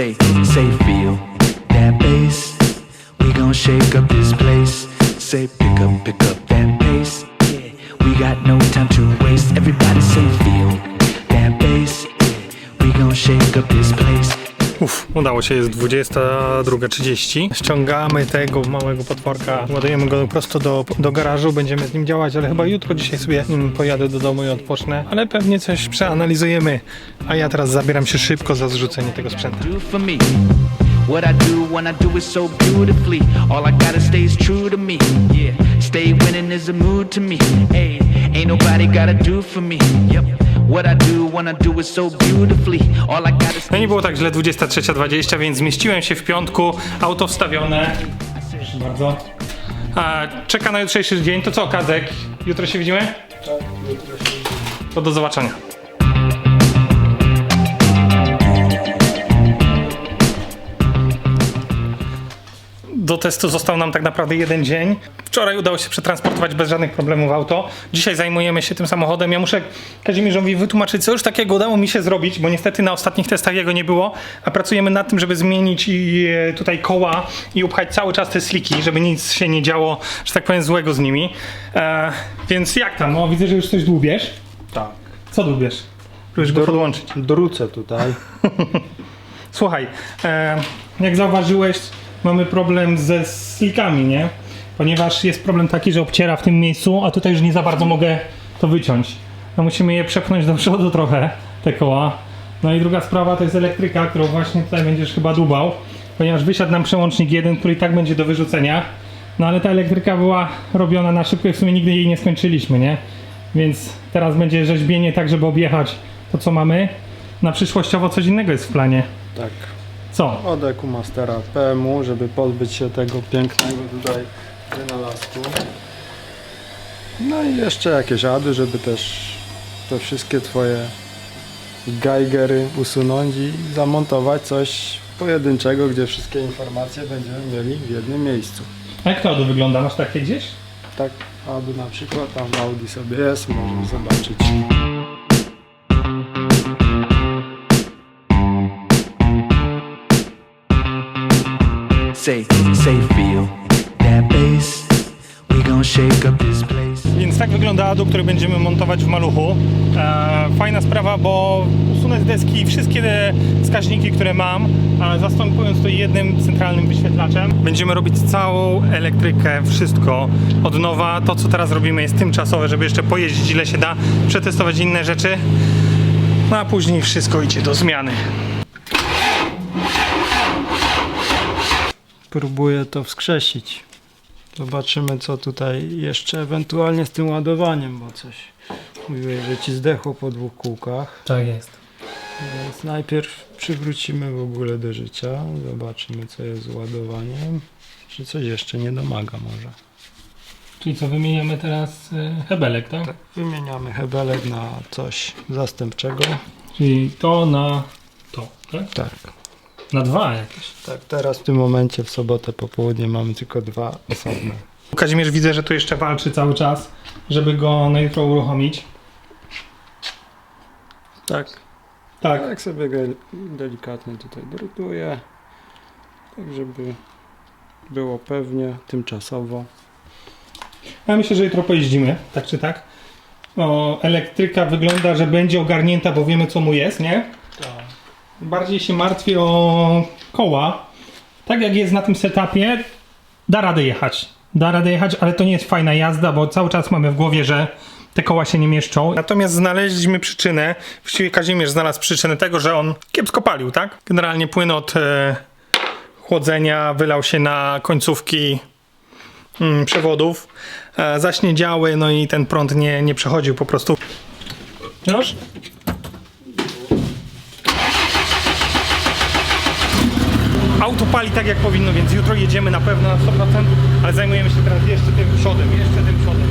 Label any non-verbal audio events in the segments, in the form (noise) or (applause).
Say, say, feel that bass. We gon' shake up this place. Say, udało się, jest 22.30. Ściągamy tego małego potworka, ładujemy go prosto do, do garażu, będziemy z nim działać, ale chyba jutro, dzisiaj sobie mm, pojadę do domu i odpocznę, ale pewnie coś przeanalizujemy, a ja teraz zabieram się szybko za zrzucenie tego sprzętu. What I do when I do it so beautifully. All I gotta stay is true to me. Yeah, stay winning is a mood to me. Ain't nobody gotta do for me. Yep. What I do when I do it so beautifully. All I gotta No nie było tak źle 23.20, więc zmieściłem się w piątku, auto wstawione. Proszę bardzo. A, czeka na jutrzejszy dzień, to co Kazek? Jutro się widzimy? Tak, jutro się widzimy. To do zobaczenia. Testu został nam tak naprawdę jeden dzień. Wczoraj udało się przetransportować bez żadnych problemów auto. Dzisiaj zajmujemy się tym samochodem. Ja muszę Kazimierzowi wytłumaczyć, co już takiego udało mi się zrobić, bo niestety na ostatnich testach jego nie było, a pracujemy nad tym, żeby zmienić i, e, tutaj koła i upchać cały czas te sliki, żeby nic się nie działo, że tak powiem, złego z nimi. E, więc jak tam? O, widzę, że już coś dłubiesz. Tak. Co dłubiesz? Próbujesz go podłączyć. Drucę tutaj. (laughs) Słuchaj, e, jak zauważyłeś, mamy problem ze slikami, nie? Ponieważ jest problem taki, że obciera w tym miejscu, a tutaj już nie za bardzo mogę to wyciąć. No musimy je przepchnąć do przodu trochę, te koła. No i druga sprawa to jest elektryka, którą właśnie tutaj będziesz chyba dubał, ponieważ wysiadł nam przełącznik jeden, który i tak będzie do wyrzucenia. No ale ta elektryka była robiona na szybko i w sumie nigdy jej nie skończyliśmy, nie? Więc teraz będzie rzeźbienie tak, żeby objechać to, co mamy. Na przyszłościowo coś innego jest w planie. Tak. Co? Od EcoMastera PMU, żeby pozbyć się tego pięknego tutaj wynalazku. No i jeszcze jakieś ady, żeby też te wszystkie twoje geigery usunąć i zamontować coś pojedynczego, gdzie wszystkie informacje będziemy mieli w jednym miejscu. A jak to auto wygląda? Masz takie gdzieś? Tak, ady na przykład tam w Audi sobie jest, możesz zobaczyć. Say, say, feel that bass. We shake up this place. Więc tak wygląda Adu, który będziemy montować w maluchu. E, fajna sprawa, bo usunę z deski wszystkie te wskaźniki, które mam, a zastępując to jednym centralnym wyświetlaczem. Będziemy robić całą elektrykę, wszystko od nowa. To, co teraz robimy jest tymczasowe, żeby jeszcze pojeździć ile się da, przetestować inne rzeczy. No a później wszystko idzie do zmiany. Próbuję to wskrzesić. Zobaczymy co tutaj jeszcze ewentualnie z tym ładowaniem, bo coś mówiłeś, że ci zdechło po dwóch kółkach. Tak jest. Więc najpierw przywrócimy w ogóle do życia. Zobaczymy co jest z ładowaniem. Czy coś jeszcze nie domaga może. Czyli co, wymieniamy teraz e, hebelek, tak? Tak, wymieniamy hebelek na coś zastępczego. Czyli to na to, tak? Tak. Na dwa jakieś. Tak, teraz w tym momencie w sobotę po południe mamy tylko dwa osobne. Kazimierz widzę, że tu jeszcze walczy cały czas, żeby go na jutro uruchomić. Tak, Tak. tak sobie go delikatnie tutaj drutuję, tak żeby było pewnie, tymczasowo. Ja myślę, że jutro pojeździmy, tak czy tak. O, elektryka wygląda, że będzie ogarnięta, bo wiemy co mu jest, nie? Tak. Bardziej się martwię o koła. Tak jak jest na tym setupie, da radę jechać. Da radę jechać, ale to nie jest fajna jazda, bo cały czas mamy w głowie, że te koła się nie mieszczą. Natomiast znaleźliśmy przyczynę, właściwie Kazimierz znalazł przyczynę tego, że on kiepsko palił, tak? Generalnie płyn od e, chłodzenia wylał się na końcówki mm, przewodów, e, zaśniedziały, no i ten prąd nie, nie przechodził po prostu. Już? Auto pali tak jak powinno, więc jutro jedziemy na pewno na 100%, ale zajmujemy się teraz jeszcze tym przodem, jeszcze tym przodem.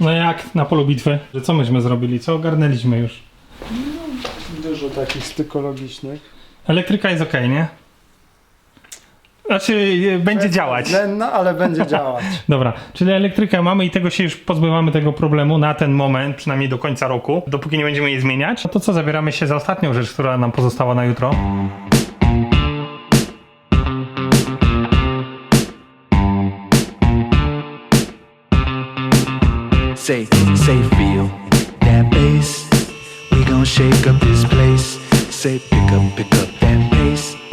No jak na polu bitwy? Co myśmy zrobili? Co ogarnęliśmy już? Dużo takich stykologicznych. Elektryka jest ok, nie? Znaczy, e, będzie działać. Względna, ale będzie (laughs) działać. Dobra, czyli elektrykę mamy i tego się już pozbywamy tego problemu na ten moment, przynajmniej do końca roku, dopóki nie będziemy jej zmieniać. No to co, zabieramy się za ostatnią rzecz, która nam pozostała na jutro. Say, say, feel that bass. We gon' shake up this place. Say, pick up, pick up that pace.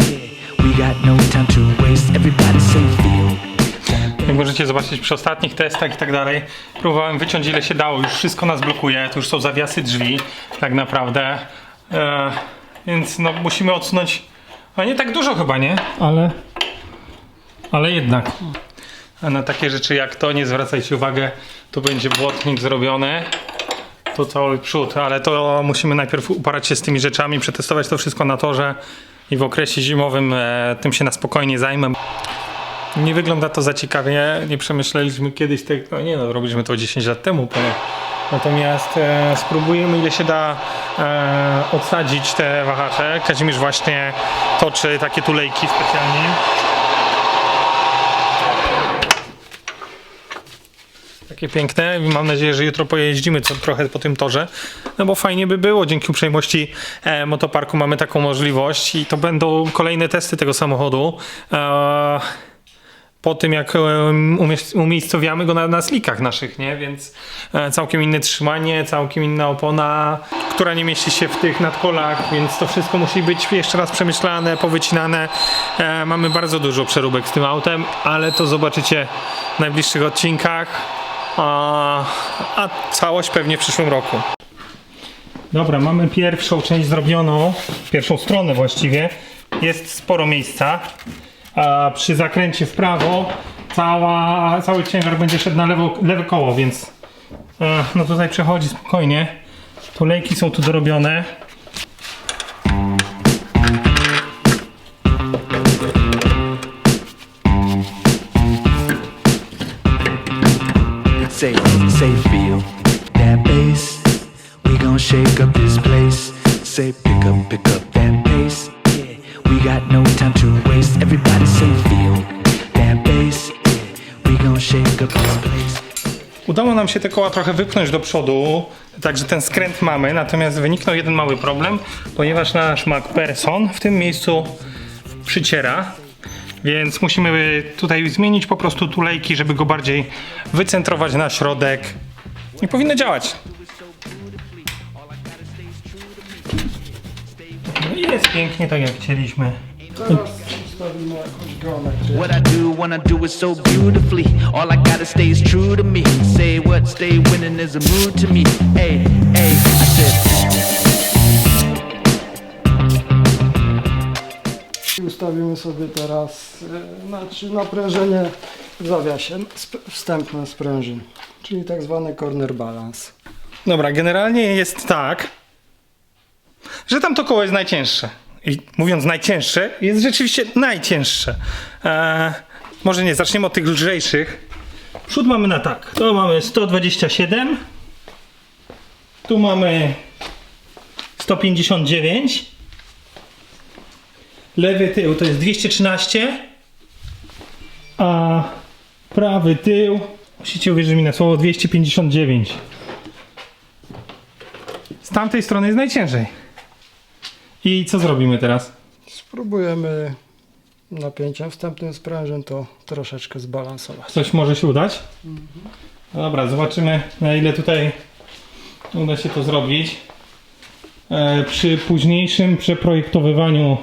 Jak możecie zobaczyć przy ostatnich testach i tak dalej, próbowałem wyciąć ile się dało, już wszystko nas blokuje, tu już są zawiasy drzwi, tak naprawdę. E, więc no musimy odsunąć, a nie tak dużo chyba, nie? Ale, ale jednak. A na takie rzeczy jak to nie zwracajcie uwagę, tu będzie błotnik zrobiony. To cały przód, ale to musimy najpierw uparać się z tymi rzeczami, przetestować to wszystko na torze i w okresie zimowym e, tym się na spokojnie zajmę. Nie wygląda to za ciekawie, nie przemyśleliśmy kiedyś tego, no nie no, robiliśmy to 10 lat temu. Natomiast e, spróbujemy ile się da e, odsadzić te wahacze. Kazimierz właśnie toczy takie tulejki specjalnie. Takie piękne. Mam nadzieję, że jutro pojeździmy co trochę po tym torze. No bo fajnie by było. Dzięki uprzejmości e, motoparku mamy taką możliwość i to będą kolejne testy tego samochodu. E, po tym jak e, umiejscowiamy go na, na slikach naszych, nie? Więc e, całkiem inne trzymanie, całkiem inna opona, która nie mieści się w tych nadkolach, więc to wszystko musi być jeszcze raz przemyślane, powycinane. E, mamy bardzo dużo przeróbek z tym autem, ale to zobaczycie w najbliższych odcinkach, a, a całość pewnie w przyszłym roku. Dobra, mamy pierwszą część zrobioną, pierwszą stronę właściwie. Jest sporo miejsca. A przy zakręcie w prawo cała, cały ciężar będzie szedł na lewo, lewe koło, więc e, no tutaj przechodzi spokojnie. Tulejki są tu dorobione. Say, pick up, pick up that pace. Yeah, we got no time to waste. Everybody say, feel that bass. Yeah, we gon' shake up this place. Udało nam się te koła trochę wypchnąć do przodu, także ten skręt mamy, natomiast wyniknął jeden mały problem, ponieważ nasz MacPherson w tym miejscu przyciera, więc musimy tutaj zmienić po prostu tulejki, żeby go bardziej wycentrować na środek i powinno działać. I jest pięknie, tak jak chcieliśmy. Teraz ustawimy jakąś. What I do, wanna do it so beautifully. All I gotta stay is true to me. Say what, stay winning is a mood to me. Hey, hey, I said. I ustawimy sobie teraz znaczy naprężenie w zawiasie, sp- wstępne sprężyn, czyli tak zwany corner balance. Dobra, generalnie jest tak, że tam to koło jest najcięższe. I mówiąc najcięższe, jest rzeczywiście najcięższe. Eee, może nie, zaczniemy od tych lżejszych. Przód mamy na tak. To mamy 127. Tu mamy 159. Lewy tył to jest 213. A prawy tył, musicie uwierzyć mi na słowo, 259. Z tamtej strony jest najciężej. I co zrobimy teraz? Spróbujemy napięciem wstępnym sprężyn to troszeczkę zbalansować. Coś może się udać? No dobra, zobaczymy na ile tutaj uda się to zrobić. E, przy późniejszym przeprojektowywaniu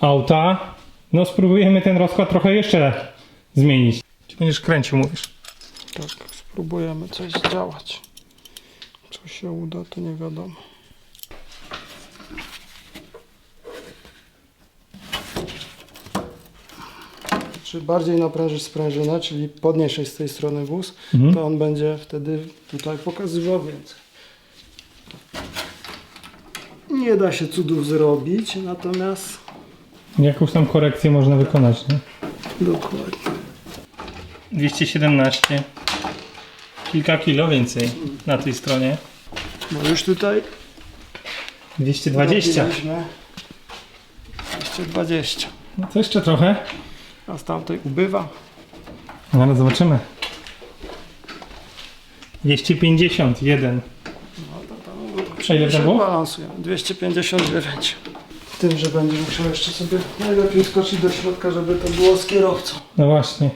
auta, no spróbujemy ten rozkład trochę jeszcze zmienić. Czy będziesz kręcił, mówisz? Tak, spróbujemy coś zdziałać. Co się uda, to nie wiadomo. Czy bardziej naprężysz sprężynę, czyli podniesiesz z tej strony wóz, to on będzie wtedy tutaj pokazywał więcej. Nie da się cudów zrobić, natomiast Jakąś tam korekcję można wykonać, nie? dokładnie. 217. Kilka kilo więcej na tej stronie. No już tutaj 220. zrobiliśmy 220. No to jeszcze trochę. a z tamtej ubywa. No ale zobaczymy. 251. A ile to było? Balansuję. 259. Tym, że będzie musiał jeszcze sobie najlepiej skoczyć do środka, żeby to było z kierowcą. No właśnie.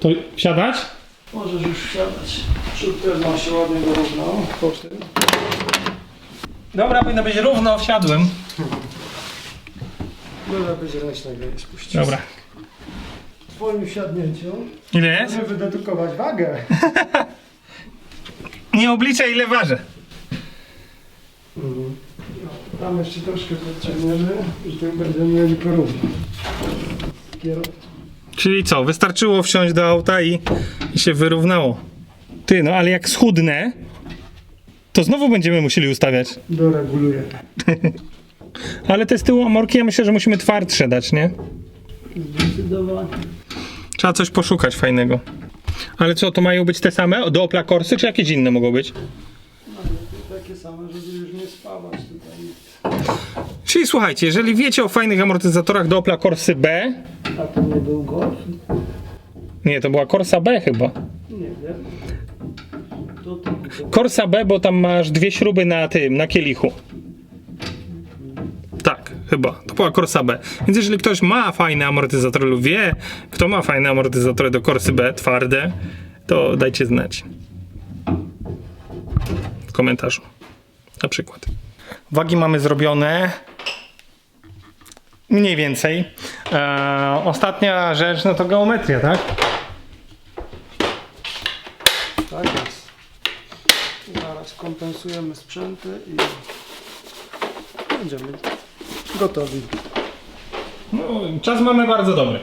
To wsiadać? Możesz już wsiadać. Przód też nam się ładnie wyrównał po tym. Dobra, powinno być równo, wsiadłem. Byle być ręcznego nie spuścić. Dobra. W twoim wsiadnięciu Ile jest? możemy wydedukować wagę. (laughs) Nie obliczę ile ważę. Tam jeszcze troszkę podciągniemy i tu będziemy mieli porówno. Czyli co, wystarczyło wsiąść do auta i, i się wyrównało. Ty, no ale jak schudnę, to znowu będziemy musieli ustawiać. Doregulujemy. (laughs) Ale te z tyłu amorki, ja myślę, że musimy twardsze dać, nie? Zdecydowanie. Trzeba coś poszukać fajnego. Ale co, to mają być te same do Opla Corsy, czy jakieś inne mogą być? Takie same, żeby już nie spawać tutaj. Czyli słuchajcie, jeżeli wiecie o fajnych amortyzatorach do Opla Corsy B, A to nie był golf? nie, to była Corsa B chyba. Nie wiem. Corsa B, bo tam masz dwie śruby na tym, na kielichu. Tak, chyba. To była Corsa B. Więc jeżeli ktoś ma fajne amortyzatory lub wie, kto ma fajne amortyzatory do Corsy B, twarde, to dajcie znać. W komentarzu. Na przykład. Wagi mamy zrobione. Mniej więcej. Eee, ostatnia rzecz, no to geometria, tak jest. Kompensujemy sprzęty i będziemy gotowi. No, czas mamy bardzo dobry.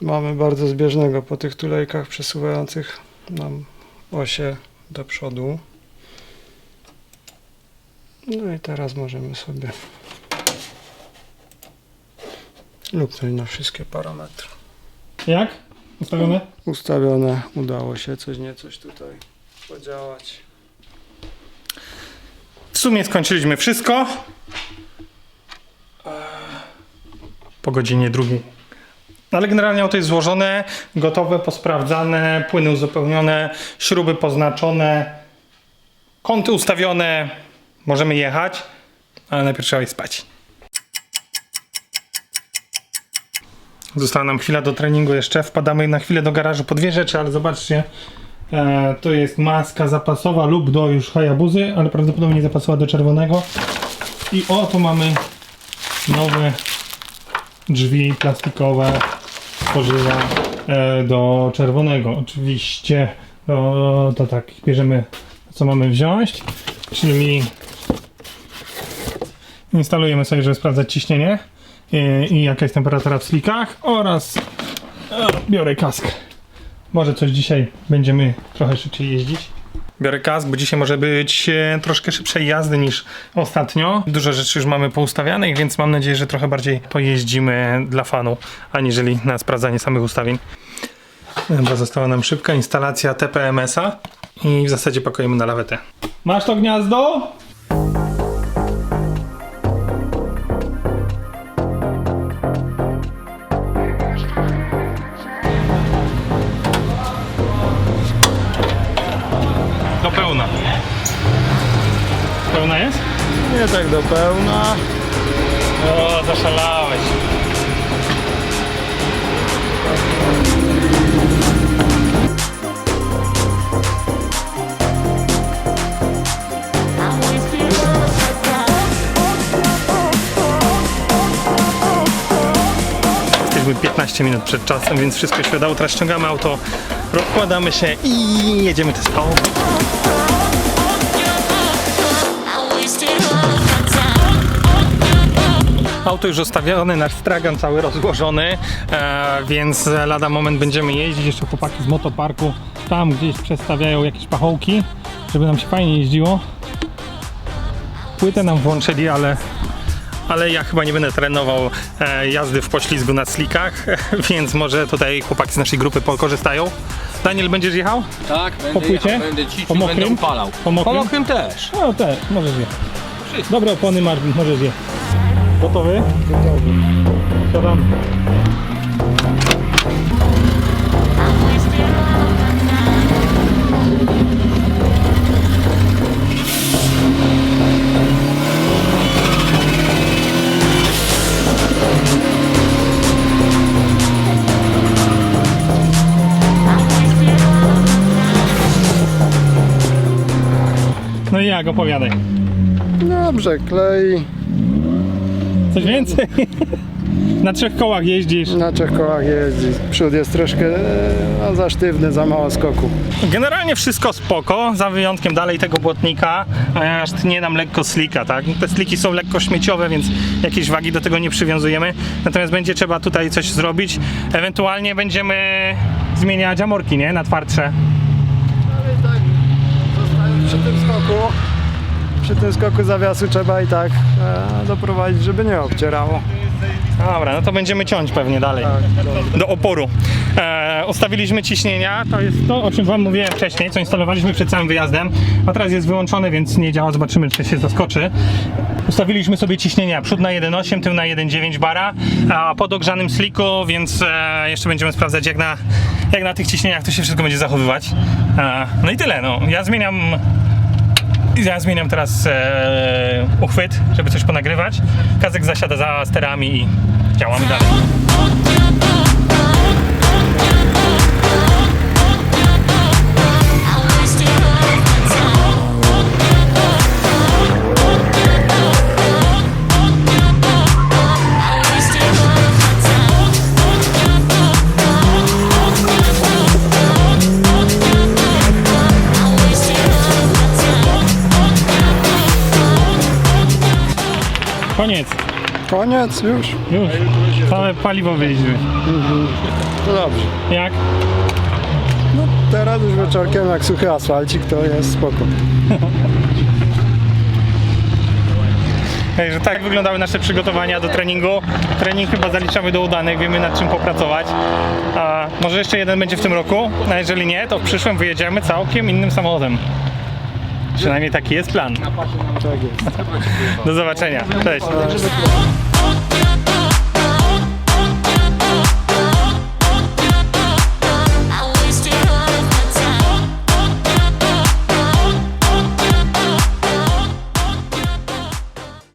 Mamy bardzo zbieżnego po tych tulejkach przesuwających nam osie do przodu. No i teraz możemy sobie luknąć na wszystkie parametry. Jak? Ustawione? Ustawione, udało się coś nie coś tutaj podziałać. W sumie skończyliśmy wszystko. Po godzinie drugiej. Ale generalnie auto jest złożone, gotowe, posprawdzane, płyny uzupełnione, śruby poznaczone, kąty ustawione. Możemy jechać, ale najpierw trzeba iść spać. Została nam chwila do treningu jeszcze. Wpadamy na chwilę do garażu po dwie rzeczy, ale zobaczcie. E, to jest maska zapasowa lub do już Hayabuzy, ale prawdopodobnie zapasowa do czerwonego. I o, tu mamy nowe drzwi plastikowe tworzywa e, do czerwonego. Oczywiście to, to tak, bierzemy co mamy wziąć, czyli instalujemy sobie, żeby sprawdzać ciśnienie i jaka jest temperatura w slikach oraz e, biorę kask. Może coś dzisiaj będziemy trochę szybciej jeździć. Biorę kask, bo dzisiaj może być e, troszkę szybszej jazdy niż ostatnio. Dużo rzeczy już mamy poustawianych, więc mam nadzieję, że trochę bardziej pojeździmy dla fanu, aniżeli na sprawdzanie samych ustawień. Dobra, została nam szybka instalacja TPMS-a i w zasadzie pakujemy na lawetę. Masz to gniazdo? Nie tak do pełna. O, zaszalałeś. Jesteśmy 15 minut przed czasem, więc wszystko się udało. Teraz ściągamy auto, rozkładamy się i jedziemy testowo. Auto już zostawione, nasz stragan cały rozłożony, e, więc lada moment będziemy jeździć. Jeszcze chłopaki z motoparku tam gdzieś przestawiają jakieś pachołki, żeby nam się fajnie jeździło. Płytę nam włączyli, ale, ale ja chyba nie będę trenował e, jazdy w poślizgu na slikach, (laughs) więc może tutaj chłopaki z naszej grupy pokorzystają. Daniel, będziesz jechał? Tak, Po będę płycie? jechał, będę ćwiczył, Po będę upalał. Po mokrym? Po mokrym też. No też, możesz jechać. Dobre opony masz, możesz jechać. Gotowy? Gotowy. Siadam. No i jak, opowiadaj. Dobrze, klei. Coś więcej? (laughs) Na trzech kołach jeździsz. Na trzech kołach jeździ. Przód jest troszkę e, no, za sztywny, za mało skoku. Generalnie wszystko spoko, za wyjątkiem dalej tego błotnika, aż tnie nam lekko slika, tak? Te sliki są lekko śmieciowe, więc jakieś wagi do tego nie przywiązujemy. Natomiast będzie trzeba tutaj coś zrobić. Ewentualnie będziemy zmieniać amorki, nie? Na twardsze. Ale i tak, zostając przy tym skoku, przy tym skoku zawiasu trzeba i tak e, doprowadzić, żeby nie obcierało. Dobra, no to będziemy ciąć pewnie dalej. Do oporu. E, ustawiliśmy ciśnienia, to jest to, o czym Wam mówiłem wcześniej, co instalowaliśmy przed całym wyjazdem. A teraz jest wyłączony, więc nie działa, zobaczymy, czy się zaskoczy. Ustawiliśmy sobie ciśnienia, przód na 1.8, tył na 1.9 bara, a po dogrzanym sliku, więc e, jeszcze będziemy sprawdzać, jak na, jak na tych ciśnieniach to się wszystko będzie zachowywać. E, no i tyle, no. Ja zmieniam ja zmieniam teraz e, uchwyt, żeby coś ponagrywać. Kazek zasiada za sterami i działamy dalej. Koniec już? Już. Całe paliwo wyjeździły. To dobrze. Jak? No teraz już wieczorkiem jak suchy asfalcik to jest spoko. (laughs) Także tak wyglądały nasze przygotowania do treningu. Trening chyba zaliczamy do udanych, wiemy nad czym popracować. A może jeszcze jeden będzie w tym roku, a jeżeli nie, to w przyszłym wyjedziemy całkiem innym samochodem. Przynajmniej taki jest plan. Tak jest. Do zobaczenia. Cześć.